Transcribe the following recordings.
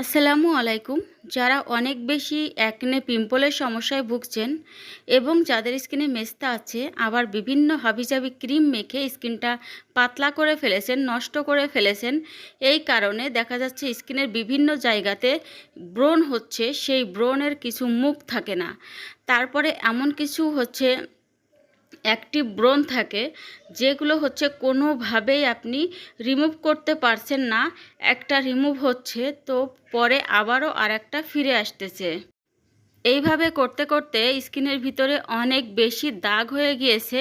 আসসালামু আলাইকুম। যারা অনেক বেশি একনে পিম্পলের সমস্যায় ভুগছেন এবং যাদের স্কিনে মেস্তা আছে, আবার বিভিন্ন হাবিজাবি ক্রিম মেখে স্কিনটা পাতলা করে ফেলেছেন, নষ্ট করে ফেলেছেন, এই কারণে দেখা যাচ্ছে স্কিনের বিভিন্ন জায়গাতে ব্রণ হচ্ছে, সেই ব্রণের কিছু মুখ থাকে না। তারপরে এমন কিছু হচ্ছে অ্যাক্টিভ ব্রণ থাকে, যেগুলো হচ্ছে কোনোভাবেই আপনি রিমুভ করতে পারছেন না। একটা রিমুভ হচ্ছে, তো পরে আবারও আর একটা ফিরে আসতেছে। এইভাবে করতে করতে স্কিনের ভিতরে অনেক বেশি দাগ হয়ে গিয়েছে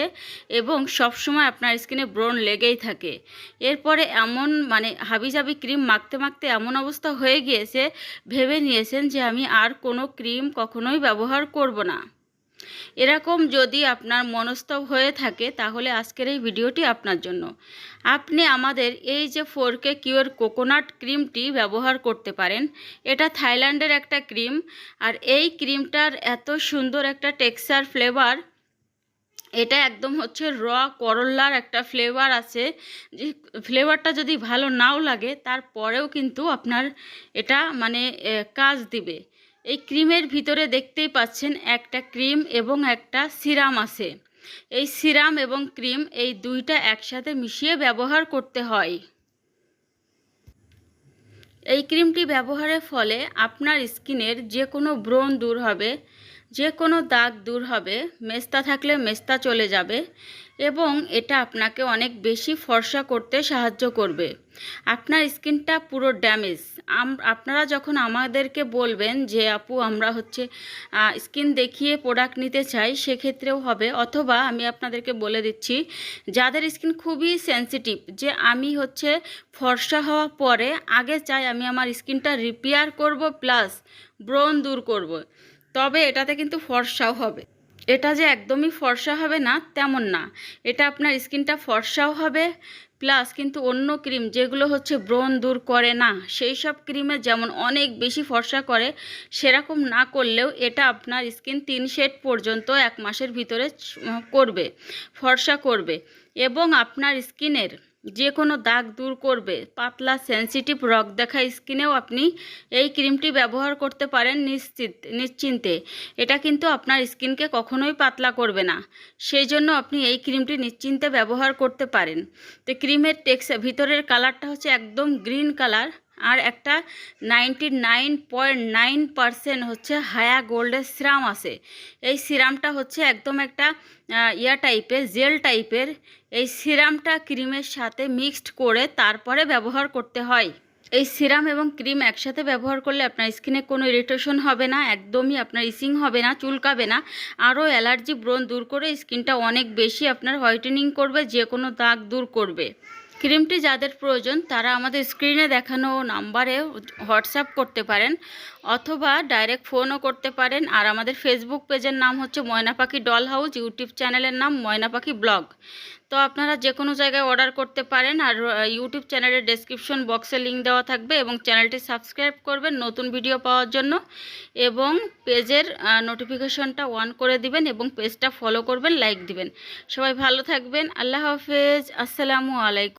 এবং সবসময় আপনার স্কিনে ব্রণ লেগেই থাকে। এরপরে এমন মানে হাবিজাবি ক্রিম মাখতে মাখতে এমন অবস্থা হয়ে গিয়েছে, ভেবে নিয়েছেন যে আমি আর কোনো ক্রিম কখনোই ব্যবহার করব না। এরকম যদি আপনার মনস্তব হয়ে থাকে, তাহলে আজকের এই ভিডিওটি আপনার জন্য। আপনি আমাদের এই যে ফোর কে কিওর কোকোনাট ক্রিমটি ব্যবহার করতে পারেন। এটা থাইল্যান্ডের একটা ক্রিম আর এই ক্রিমটার এত সুন্দর একটা টেক্সচার ফ্লেভার এটা একদম হচ্ছে র করল্লার একটা ফ্লেভার আছে। যে ফ্লেভারটা যদি ভালো নাও লাগে, তারপরেও কিন্তু আপনার এটা মানে কাজ দিবে। এই ক্রিমের ভিতরে দেখতেই পাচ্ছেন একটা ক্রিম এবং একটা সিরাম আছে। এই সিরাম এবং ক্রিম এই দুইটা একসাথে মিশিয়ে ব্যবহার করতে হয়। এই ক্রিমটি ব্যবহারের ফলে আপনার স্কিনের যে কোনো ব্রণ দূর হবে। যে কোনো দাগ দূর হবে, মেস্তা থাকলে মেস্তা চলে যাবে এবং এটা আপনাকে অনেক বেশি ফর্সা করতে সাহায্য করবে। আপনার স্কিনটা পুরো ড্যামেজ। আপনারা যখন আমাদেরকে বলবেন যে, আপু, আমরা হচ্ছে স্কিন দেখিয়ে প্রোডাক্ট নিতে চাই, সেক্ষেত্রেও হবে। অথবা আমি আপনাদেরকে বলে দিচ্ছি, যাদের স্কিন খুবই সেন্সিটিভ, যে আমি হচ্ছে ফর্সা হওয়ার পরে আগে চাই আমি আমার স্কিনটা রিপেয়ার করব, প্লাস ব্রণ দূর করব। তবে এটাতে কিন্তু ফর্সাও হবে। এটা যে একদমই ফর্সা হবে না, তেমন না। এটা আপনার স্কিনটা ফর্সাও হবে, প্লাস কিন্তু অন্য ক্রিম যেগুলো হচ্ছে ব্রণ দূর করে না, সেই সব ক্রিমে যেমন অনেক বেশি ফর্সা করে, সেরকম না করলেও এটা আপনার স্কিন তিন শেড পর্যন্ত এক মাসের ভিতরে করবে, ফর্সা করবে। এবং আপনার স্কিনের যে কোনো দাগ দূর করবে। পাতলা সেন্সিটিভ রক দেখা স্কিনেও আপনি এই ক্রিমটি ব্যবহার করতে পারেন নিশ্চিত, নিশ্চিন্তে। এটা কিন্তু আপনার স্কিনকে কখনোই পাতলা করবে না। সেই জন্য আপনি এই ক্রিমটি নিশ্চিন্তে ব্যবহার করতে পারেন। তো ক্রিমের টেক্স, ভিতরের কালারটা হচ্ছে একদম গ্রিন কালার। আর একটা ninety nine point nine percent হচ্ছে হায়া গোল্ডের সিরাম আছে। এই সিরামটা হচ্ছে একদম একটা ইয়া টাইপের, জেল টাইপের। এই সিরামটা ক্রিমের সাথে মিক্সড করে তারপরে ব্যবহার করতে হয়। এই সিরাম এবং ক্রিম একসাথে ব্যবহার করলে আপনার স্কিনে কোনো ইরিটেশন হবে না, একদমই আপনার ইসিং হবে না, চুলকাবে না। আরও অ্যালার্জি ব্রণ দূর করে স্কিনটা অনেক বেশি আপনার হোয়াইটেনিং করবে যে কোনো দাগ দূর করবে। ক্রিমটি যাদের প্রয়োজন, তারা আমাদের স্ক্রিনে দেখানো নাম্বারে হোয়াটসঅ্যাপ করতে পারেন অথবা ডাইরেক্ট ফোনও করতে পারেন। আর আমাদের ফেসবুক পেজের নাম হচ্ছে ময়না পাখি ডল হাউস, ইউটিউব চ্যানেলের নাম ময়না পাখি ব্লগ। তো আপনারা যে কোনো জায়গায় অর্ডার করতে পারেন আর ইউটিউব চ্যানেলের ডেসক্রিপশন বক্সে লিঙ্ক দেওয়া থাকবে এবং চ্যানেলটি সাবস্ক্রাইব করবেন নতুন ভিডিও পাওয়ার জন্য এবং পেজের নোটিফিকেশনটা অন করে দিবেন এবং পেজটা ফলো করবেন, লাইক দিবেন। সবাই ভালো থাকবেন। আল্লাহ হাফেজ। আসসালামু আলাইকুম।